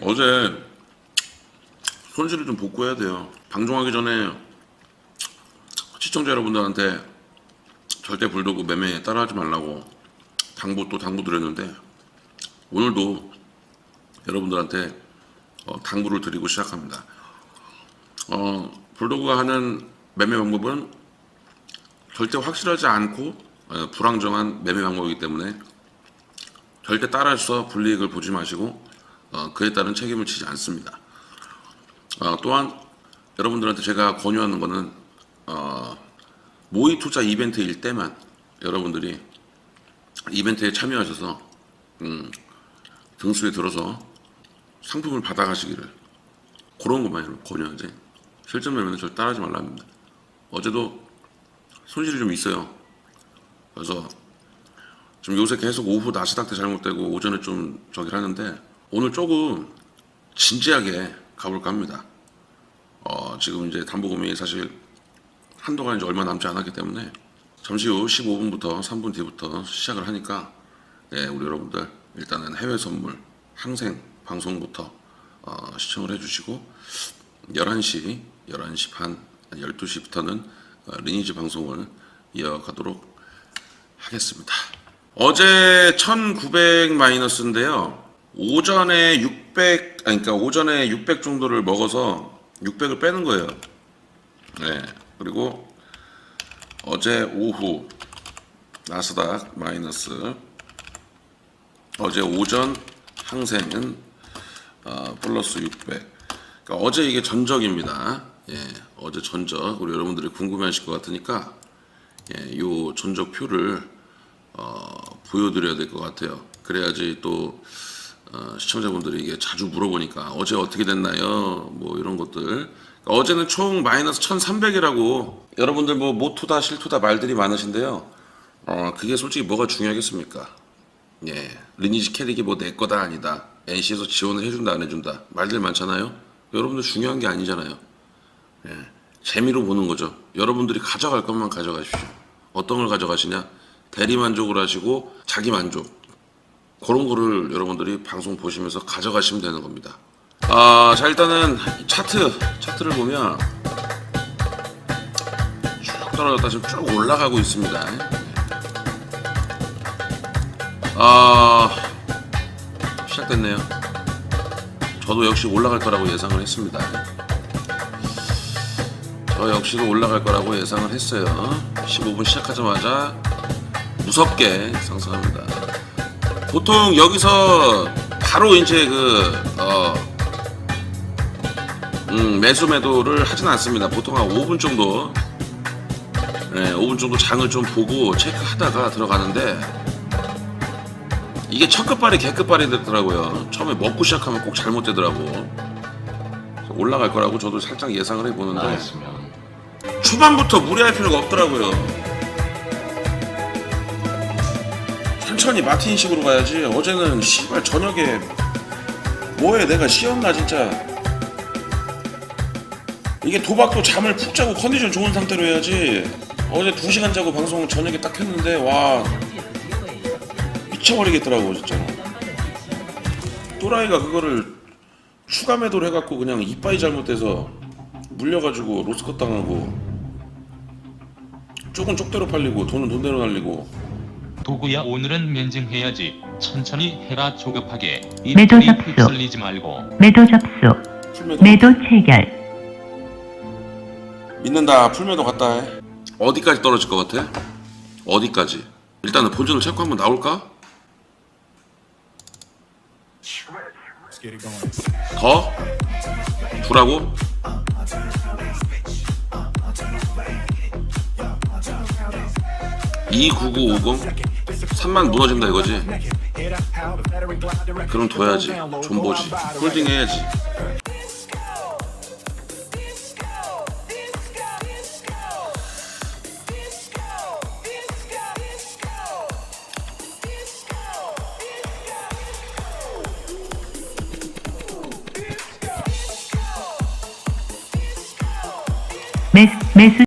어제 손실을 좀 복구해야 돼요. 방송하기 전에 시청자 여러분들한테 절대 불도그 매매 따라하지 말라고 당부 또 당부 드렸는데 오늘도 여러분들한테 어, 당부를 드리고 시작합니다. 어, 불도그가 하는 매매 방법은 절대 확실하지 않고 어, 불안정한 매매 방법이기 때문에 절대 따라해서 불이익을 보지 마시고 어, 그에 따른 책임을 지지 않습니다. 어, 또한 여러분들한테 제가 권유하는 것은 어, 모의 투자 이벤트일 때만 여러분들이 이벤트에 참여하셔서 음, 등수에 들어서 상품을 받아가시기를 그런 것만 권유하지 실전 매매는 절대 따라하지 말랍니다. 어제도 손실이 좀 있어요. 그래서 지금 요새 계속 오후 나스닥 때 잘못되고 오전에 좀 저기를 하는데 오늘 조금 진지하게 가볼까 합니다. 어, 지금 이제 담보금이 사실 한도가 이제 얼마 남지 않았기 때문에 잠시 후 15분부터 3분 뒤부터 시작을 하니까 네, 우리 여러분들 일단은 해외 선물 항생 방송부터 어, 시청을 해주시고 11시, 11시 반, 12시부터는 어, 리니지 방송을 이어가도록 하겠습니다. 어제 1900 마이너스인데요. 오전에 600, 아니, 그러니까 오전에 600 정도를 먹어서 600을 빼는 거예요. 네. 그리고 어제 오후 나스닥 마이너스 어제 오전 항생은 어, 플러스 600. 그러니까 어제 이게 전적입니다. 예, 어제 전적 우리 여러분들이 궁금해하실 것 같으니까 예, 요 전적표를 어, 보여드려야 될 것 같아요. 그래야지 또 어, 시청자분들이 이게 자주 물어보니까 어제 어떻게 됐나요? 뭐 이런 것들. 그러니까 어제는 총 마이너스 1,300이라고 여러분들 뭐 모투다 실투다 말들이 많으신데요. 어, 그게 솔직히 뭐가 중요하겠습니까? 예, 리니지 캐릭이 뭐 내 거다 아니다. NC에서 지원을 해준다 안 해준다 말들 많잖아요. 여러분들 중요한 게 아니잖아요. 예, 재미로 보는 거죠. 여러분들이 가져갈 것만 가져가십시오. 어떤 걸 가져가시냐? 대리 만족을 하시고 자기 만족 그런 거를 여러분들이 방송 보시면서 가져가시면 되는 겁니다. 아, 자 일단은 이 차트 차트를 보면 쭉 떨어졌다 지금 쭉 올라가고 있습니다. 아, 시작됐네요. 저도 역시 올라갈 거라고 예상을 했습니다. 저 역시도 올라갈 거라고 예상을 했어요. 15분 시작하자마자 무섭게 상승합니다. 보통 여기서 바로 이제 그 어, 음, 매수 매도를 하진 않습니다. 보통 한 5분 정도, 네, 5분 정도 장을 좀 보고 체크하다가 들어가는데 이게 첫 끝발이 개 끝발이 됐더라고요. 처음에 먹고 시작하면 꼭 잘못되더라고. 올라갈 거라고 저도 살짝 예상을 해보는데 나였으면 초반부터 무리할 필요가 없더라고요. 천천히 마틴식으로 가야지. 어제는 씨발 저녁에 뭐해 내가 쉬었나 진짜. 이게 도박도 잠을 푹 자고 컨디션 좋은 상태로 해야지. 어제 2시간 자고 방송 저녁에 딱 했는데 와 미쳐버리겠더라고 진짜. 또라이가 그거를 추가 매도를 해갖고 그냥 이빠이 잘못돼서 물려가지고 로스컷 당하고 쪽은 쪽대로 팔리고 돈은 돈대로 날리고 도구야 오늘은 면증해야지 천천히 해라 조급하게 매도 접수. 휩쓸리지 말고 매도 접수, 풀매도 매도 체결, 믿는다 풀매도 갔다 해 어디까지 떨어질 것 같아? 어디까지? 일단은 본전을 체크 한번 나올까? 더? 두라고? (29950) 3만 무너진다 이거지? 그럼 둬야지. 존보지. 홀딩 해야지. 매수, 매수